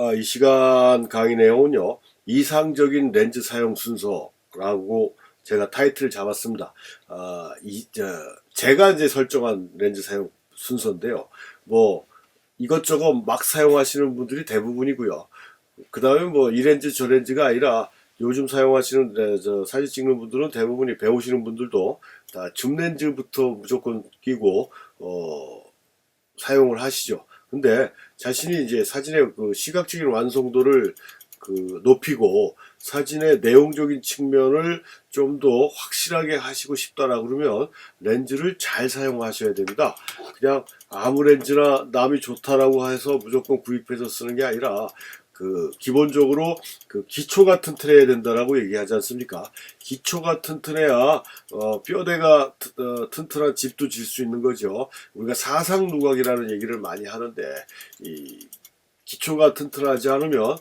아, 이 시간 강의 내용은요, 이상적인 렌즈 사용 순서라고 제가 타이틀을 잡았습니다. 아, 이, 저, 제가 이제 설정한 렌즈 사용 순서인데요. 뭐, 이것저것 막 사용하시는 분들이 대부분이고요. 그 다음에 뭐, 이 렌즈 저 렌즈가 아니라 요즘 사용하시는 네, 저 사진 찍는 분들은 대부분이 배우시는 분들도 다 줌 렌즈부터 무조건 끼고, 어, 사용을 하시죠. 근데 자신이 이제 사진의 그 시각적인 완성도를 그 높이고 사진의 내용적인 측면을 좀 더 확실하게 하시고 싶다라 그러면 렌즈를 잘 사용하셔야 됩니다. 그냥 아무 렌즈나 남이 좋다라고 해서 무조건 구입해서 쓰는 게 아니라 그 기본적으로 그 기초가 튼튼해야 된다라고 얘기하지 않습니까? 기초가 튼튼해야 어, 뼈대가 트- 어, 튼튼한 집도 질 수 있는 거죠. 우리가 사상 누각이라는 얘기를 많이 하는데 이 기초가 튼튼하지 않으면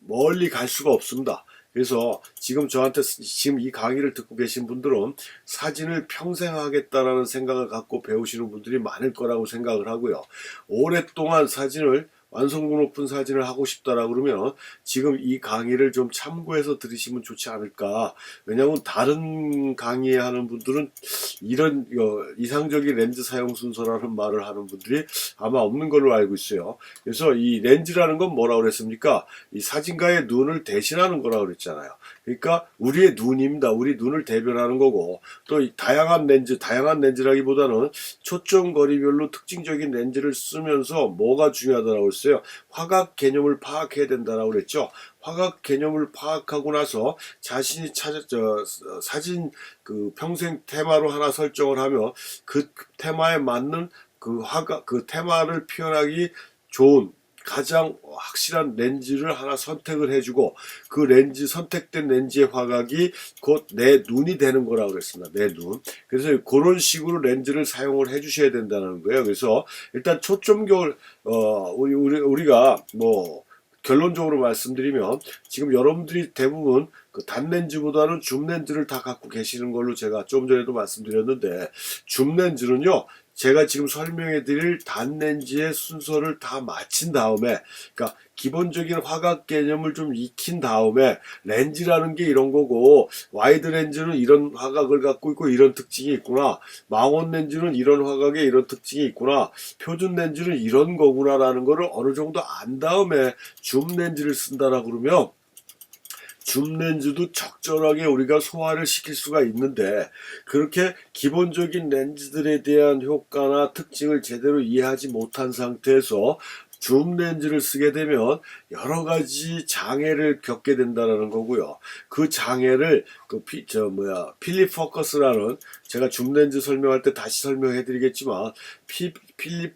멀리 갈 수가 없습니다. 그래서 지금 저한테 쓰- 지금 이 강의를 듣고 계신 분들은 사진을 평생 하겠다라는 생각을 갖고 배우시는 분들이 많을 거라고 생각을 하고요. 오랫동안 사진을 완성도 높은 사진을 하고 싶다라 그러면 지금 이 강의를 좀 참고해서 들으시면 좋지 않을까. 왜냐하면 다른 강의 하는 분들은 이런 어, 이상적인 렌즈 사용 순서라는 말을 하는 분들이 아마 없는 걸로 알고 있어요. 그래서 이 렌즈라는 건 뭐라고 그랬습니까? 이 사진가의 눈을 대신하는 거라고 그랬잖아요. 그러니까 우리의 눈입니다. 우리 눈을 대변하는 거고 또이 다양한 렌즈, 다양한 렌즈라기보다는 초점 거리별로 특징적인 렌즈를 쓰면서 뭐가 중요하다고 했어요? 화각 개념을 파악해야 된다라고 그랬죠. 화각 개념을 파악하고 나서 자신이 찾아 저 어, 사진 그 평생 테마로 하나 설정을 하면 그 테마에 맞는 그 화각 그 테마를 표현하기 좋은 가장 확실한 렌즈를 하나 선택을 해주고 그 렌즈 선택된 렌즈의 화각이 곧 내 눈이 되는 거라고 그랬습니다. 내 눈. 그래서 그런 식으로 렌즈를 사용을 해주셔야 된다는 거예요. 그래서 일단 초점결 어 우리 우리 우리가 뭐 결론적으로 말씀드리면 지금 여러분들이 대부분 그 단렌즈보다는 줌렌즈를 다 갖고 계시는 걸로 제가 좀 전에도 말씀드렸는데 줌렌즈는요 제가 지금 설명해 드릴 단렌즈의 순서를 다 마친 다음에 그러니까 기본적인 화각 개념을 좀 익힌 다음에 렌즈라는 게 이런 거고 와이드 렌즈는 이런 화각을 갖고 있고 이런 특징이 있구나. 망원 렌즈는 이런 화각에 이런 특징이 있구나. 표준 렌즈는 이런 거구나라는 거를 어느 정도 안 다음에 줌 렌즈를 쓴다라 그러면 줌 렌즈도 적절하게 우리가 소화를 시킬 수가 있는데 그렇게 기본적인 렌즈들에 대한 효과나 특징을 제대로 이해하지 못한 상태에서 줌 렌즈를 쓰게 되면 여러 가지 장애를 겪게 된다라는 거고요. 그 장애를 그 피, 저 뭐야 필립 포커스라는 제가 줌 렌즈 설명할 때 다시 설명해 드리겠지만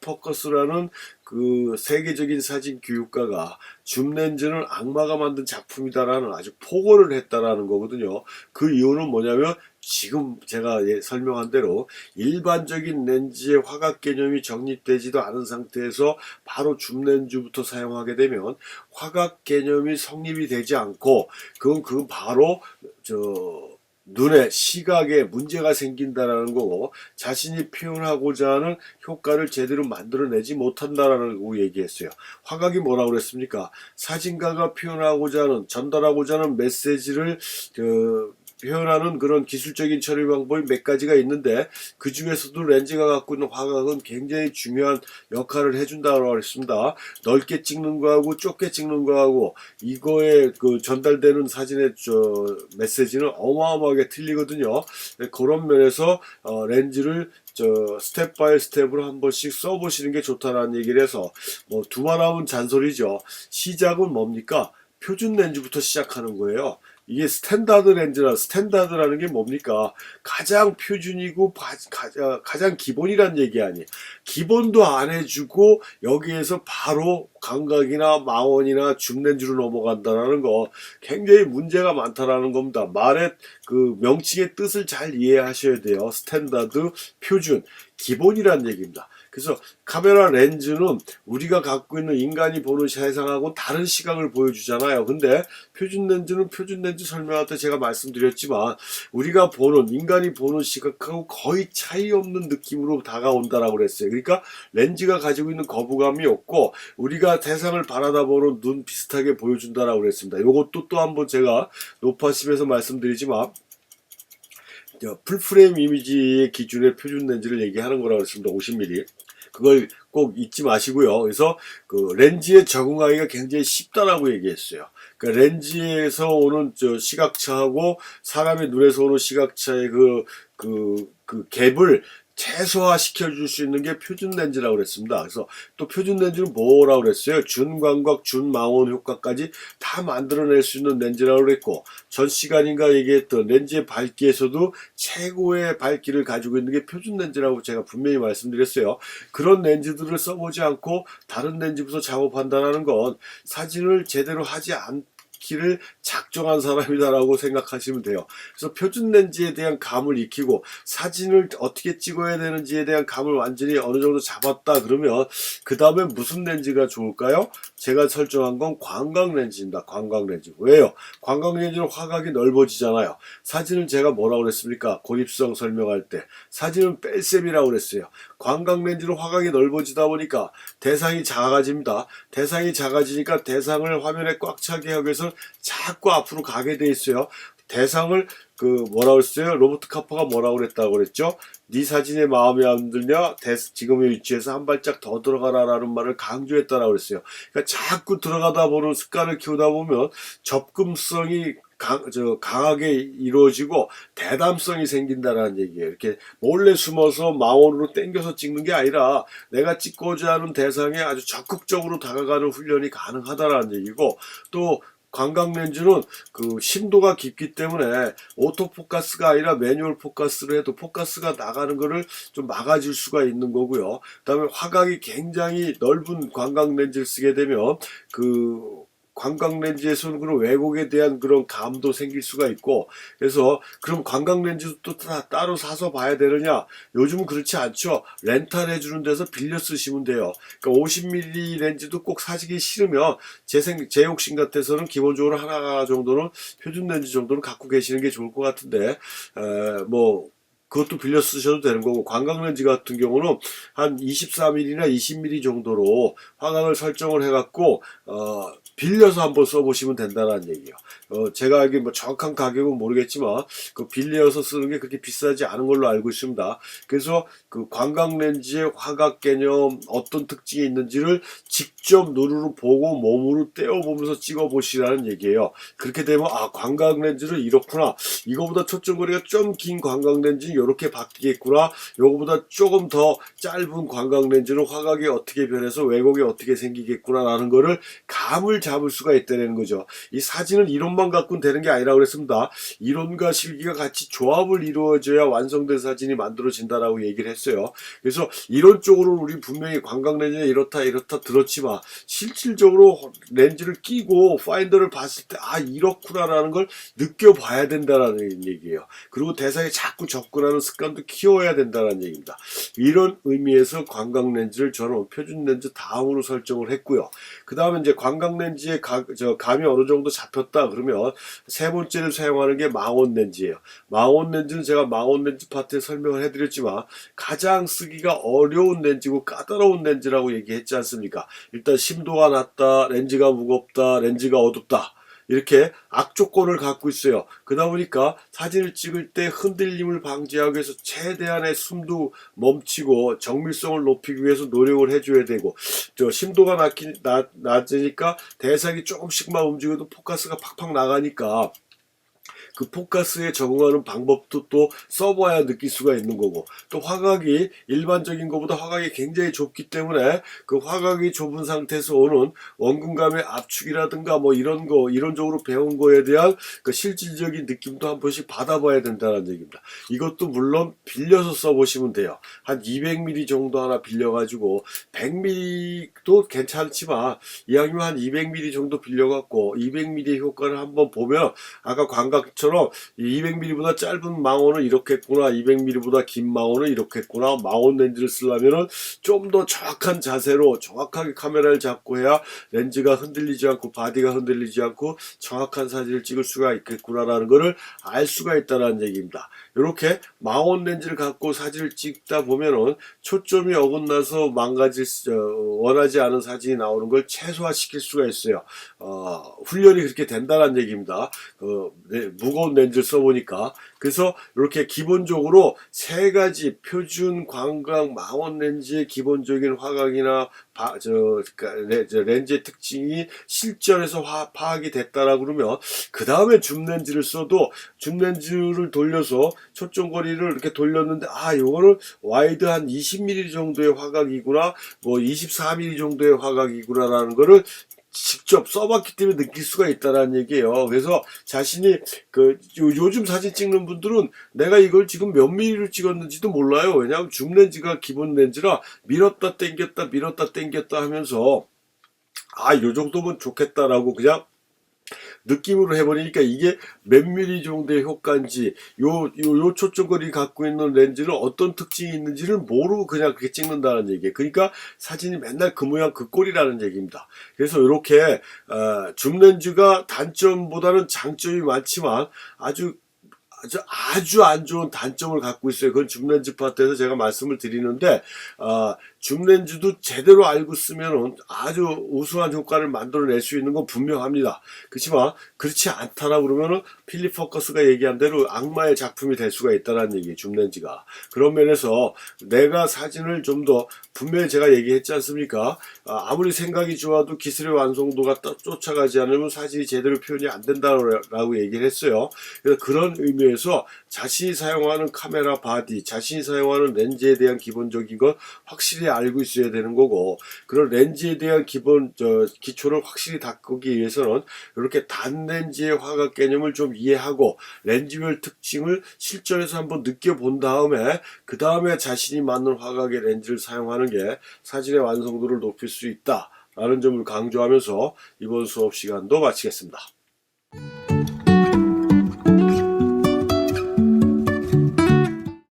포커스라는 그 세계적인 사진 교육가가 줌 렌즈는 악마가 만든 작품이다라는 아주 포고를 했다라는 거거든요. 그 이유는 뭐냐면 지금 제가 예, 설명한 대로 일반적인 렌즈의 화각 개념이 정립되지도 않은 상태에서 바로 줌 렌즈부터 사용하게 되면 화각 개념이 성립이 되지 않고 그건 그건 바로 저 눈에 시각에 문제가 생긴다라는 거고 자신이 표현하고자 하는 효과를 제대로 만들어내지 못한다라는 거 얘기했어요. 화각이 뭐라고 그랬습니까? 사진가가 표현하고자 하는 전달하고자 하는 메시지를 그 표현하는 그런 기술적인 처리 방법이 몇 가지가 있는데 그 중에서도 렌즈가 갖고 있는 화각은 굉장히 중요한 역할을 해준다고 했습니다. 넓게 찍는 거하고 좁게 찍는 거하고 이거에 그 전달되는 사진의 저 메시지는 어마어마하게 틀리거든요. 네, 그런 면에서 어, 렌즈를 저 스텝 바이 스텝으로 한 번씩 써보시는 게 좋다라는 얘기를 해서 뭐 두말 하면 잔소리죠. 시작은 뭡니까? 표준 렌즈부터 시작하는 거예요. 이게 스탠다드 렌즈라 스탠다드라는 게 뭡니까? 가장 표준이고 바- 가, 가장 기본이란 얘기 아니에요. 기본도 안 해주고 여기에서 바로 감각이나 망원이나 줌 렌즈로 넘어간다라는 거 굉장히 문제가 많다라는 겁니다. 말의 그 명칭의 뜻을 잘 이해하셔야 돼요. 스탠다드, 표준, 기본이란 얘기입니다. 그래서 카메라 렌즈는 우리가 갖고 있는 인간이 보는 세상하고 다른 시각을 보여주잖아요. 근데 표준 렌즈는 표준 렌즈 설명할 때 제가 말씀드렸지만 우리가 보는 인간이 보는 시각하고 거의 차이 없는 느낌으로 다가온다라고 그랬어요. 그러니까 렌즈가 가지고 있는 거부감이 없고 우리가 세상을 바라다 보는 눈 비슷하게 보여준다라고 그랬습니다. 이것도 또 한번 제가 노파심에서 말씀드리지만 저 풀프레임 이미지의 기준의 표준 렌즈를 얘기하는 거라고 했습니다. 50mm. 그걸 꼭 잊지 마시고요. 그래서 그 렌즈에 적응하기가 굉장히 쉽다라고 얘기했어요. 그 렌즈에서 오는 저 시각차하고 사람의 눈에서 오는 시각차의 그, 그, 그 갭을 최소화 시켜 줄 수 있는 게 표준 렌즈라고 그랬습니다. 그래서 또 표준 렌즈는 뭐라고 그랬어요? 준광각, 준망원 효과까지 다 만들어낼 수 있는 렌즈라고 그랬고 전 시간인가 얘기했던 렌즈의 밝기에서도 최고의 밝기를 가지고 있는 게 표준 렌즈라고 제가 분명히 말씀드렸어요. 그런 렌즈들을 써보지 않고 다른 렌즈부터 작업한다는 건 사진을 제대로 하지 않 기를 작정한 사람이다라고 생각하시면 돼요. 그래서 표준 렌즈에 대한 감을 익히고 사진을 어떻게 찍어야 되는지에 대한 감을 완전히 어느 정도 잡았다 그러면 그 다음에 무슨 렌즈가 좋을까요? 제가 설정한 건 광각 렌즈입니다. 광각 렌즈. 왜요? 광각 렌즈는 화각이 넓어지잖아요. 사진은 제가 뭐라고 그랬습니까? 고립성 설명할 때 사진은 뺄셈이라고 그랬어요. 렌즈는 화각이 넓어지다 보니까 대상이 작아집니다. 대상이 작아지니까 대상을 화면에 꽉 차게 하기 위해서 자꾸 앞으로 가게 돼 있어요. 대상을 그 뭐라고 했어요? 로버트 카퍼가 뭐라고 그랬다고 그랬죠? 네 사진에 마음에 안 들냐? 대- 지금의 위치에서 한 발짝 더 들어가라라는 말을 강조했다라고 그랬어요. 그러니까 자꾸 들어가다 보는 습관을 키우다 보면 접근성이 강, 저, 강하게 이루어지고 대담성이 생긴다라는 얘기예요. 이렇게 몰래 숨어서 망원으로 땡겨서 찍는 게 아니라 내가 찍고자 하는 대상에 아주 적극적으로 다가가는 훈련이 가능하다라는 얘기고 또 광각 렌즈는 그 심도가 깊기 때문에 오토 포커스가 아니라 매뉴얼 포커스를 해도 포커스가 나가는 거를 좀 막아줄 수가 있는 거고요. 그다음에 화각이 굉장히 넓은 광각 렌즈를 쓰게 되면 그 관광 렌즈에서는 그런 왜곡에 대한 그런 감도 생길 수가 있고 그래서 그럼 관광 렌즈도 또 다- 따로 사서 봐야 되느냐? 요즘은 그렇지 않죠. 렌탈 해 주는 데서 빌려 쓰시면 돼요. 그러니까 50mm 렌즈도 꼭 사시기 싫으면 제, 생, 제 욕심 같아서는 기본적으로 하나 정도는 표준 렌즈 정도는 갖고 계시는 게 좋을 것 같은데 에, 뭐 그것도 빌려 쓰셔도 되는 거고 관광 렌즈 같은 경우는 한 24mm나 20mm 정도로 화각을 설정을 해갖고 어, 빌려서 한번 써보시면 된다는 얘기예요. 어, 제가 알기 뭐 정확한 가격은 모르겠지만 그 빌려서 쓰는 게 그렇게 비싸지 않은 걸로 알고 있습니다. 그래서 그 관광 렌즈의 화각 개념 어떤 특징이 있는지를 직접 눈으로 보고 몸으로 떼어 보면서 찍어 보시라는 얘기예요. 그렇게 되면 아 관광 렌즈는 이렇구나. 이거보다 초점거리가 좀 긴 관광 렌즈는 이렇게 바뀌겠구나. 요거보다 조금 더 짧은 관광 렌즈는 화각이 어떻게 변해서 왜곡이 어떻게 생기겠구나라는 거를 감을 잡을 수가 있다는 거죠. 이 사진은 이론만 갖고는 되는 게 아니라고 그랬습니다. 이론과 실기가 같이 조합을 이루어져야 완성된 사진이 만들어진다라고 얘기를 했어요. 그래서 이론적으로 우리 분명히 관광 렌즈는 이렇다 이렇다 들었지만 실질적으로 렌즈를 끼고 파인더를 봤을 때 아 이렇구나라는 걸 느껴봐야 된다라는 얘기예요. 그리고 대상에 자꾸 접근하는 습관도 키워야 된다는 얘기입니다. 이런 의미에서 관광 렌즈를 저는 표준 렌즈 다음으로 설정을 했고요. 그 다음에 이제 관광 렌즈 의 가, 저 감이 어느 정도 잡혔다 그러면 세 번째를 사용하는 게 망원 렌즈예요. 망원 렌즈는 제가 망원 렌즈 파트에 설명을 해드렸지만 가장 쓰기가 어려운 렌즈고 까다로운 렌즈라고 얘기했지 않습니까? 일단 심도가 낮다, 렌즈가 무겁다, 렌즈가 어둡다. 이렇게 악조건을 갖고 있어요. 그러다 보니까 사진을 찍을 때 흔들림을 방지하기 위해서 최대한의 숨도 멈추고 정밀성을 높이기 위해서 노력을 해줘야 되고 저 심도가 낮기, 낮, 낮으니까 대상이 조금씩만 움직여도 포커스가 팍팍 나가니까 그 포커스에 적응하는 방법도 또 써봐야 느낄 수가 있는 거고 또 화각이 일반적인 것보다 화각이 굉장히 좁기 때문에 그 화각이 좁은 상태에서 오는 원근감의 압축이라든가 뭐 이런 거 이론적으로 배운 거에 대한 그 실질적인 느낌도 한 번씩 받아봐야 된다는 얘기입니다. 이것도 물론 빌려서 써보시면 돼요. 한 200mm 정도 하나 빌려가지고 100mm도 괜찮지만 이왕이면 한 200mm 정도 빌려갖고 200mm의 효과를 한번 보면 아까 관광 광각처럼 200mm보다 짧은 망원은 이렇게 했구나 200mm보다 긴 망원은 이렇게 했구나 망원 렌즈를 쓰려면은 좀 더 정확한 자세로 정확하게 카메라를 잡고 해야 렌즈가 흔들리지 않고 바디가 흔들리지 않고 정확한 사진을 찍을 수가 있겠구나라는 것을 알 수가 있다는 얘기입니다. 이렇게 망원 렌즈를 갖고 사진을 찍다 보면은 초점이 어긋나서 망가질 수- 어, 원하지 않은 사진이 나오는 걸 최소화시킬 수가 있어요. 어, 훈련이 그렇게 된다는 얘기입니다. 무거운 렌즈를 써보니까. 그래서 이렇게 기본적으로 세 가지 표준 광각 망원 렌즈의 기본적인 화각이나 바- 저, 그러니까 레- 저 렌즈의 특징이 실전에서 화- 파악이 됐다라고 그러면 그 다음에 줌 렌즈를 써도 줌 렌즈를 돌려서 초점거리를 이렇게 돌렸는데 아 요거는 와이드 한 20mm 정도의 화각이구나 뭐 24mm 정도의 화각이구나라는 거를 직접 써봤기 때문에 느낄 수가 있다라는 얘기예요. 그래서 자신이 그 요, 요즘 사진 찍는 분들은 내가 이걸 지금 몇 미리로 찍었는지도 몰라요. 왜냐하면 줌 렌즈가 기본 렌즈라 밀었다 당겼다 밀었다 당겼다 하면서 아 요 정도면 좋겠다라고 그냥 느낌으로 해버리니까 이게 몇 미리 정도의 효과인지 요, 요, 요 초점거리 갖고 있는 렌즈는 어떤 특징이 있는지를 모르고 그냥 그렇게 찍는다는 얘기예요. 그러니까 사진이 맨날 그 모양 그 꼴이라는 얘기입니다. 그래서 이렇게 어, 줌 렌즈가 단점보다는 장점이 많지만 아주 아주 아주 안 좋은 단점을 갖고 있어요. 그건 줌렌즈 파트에서 제가 말씀을 드리는데 어, 줌렌즈도 제대로 알고 쓰면은 아주 우수한 효과를 만들어낼 수 있는 건 분명합니다. 그렇지만 그렇지 않다라고 그러면은 필립 포커스가 얘기한 대로 악마의 작품이 될 수가 있다는 얘기예요. 줌렌즈가 그런 면에서 내가 사진을 좀 더 분명히 제가 얘기했지 않습니까? 아, 아무리 생각이 좋아도 기술의 완성도가 따- 쫓아가지 않으면 사진이 제대로 표현이 안 된다라고 얘기를 했어요. 그래서 그런 의미에서 자신이 사용하는 카메라 바디, 자신이 사용하는 렌즈에 대한 기본적인 건 확실히 알고 있어야 되는 거고, 그런 렌즈에 대한 기본 저 기초를 확실히 닦기 위해서는 이렇게 단 렌즈의 화각 개념을 좀 이해하고 렌즈별 특징을 실전에서 한번 느껴본 다음에 그 다음에 자신이 맞는 화각의 렌즈를 사용하는 게 사진의 완성도를 높일 수 있다 라는 점을 강조하면서 이번 수업 시간도 마치겠습니다.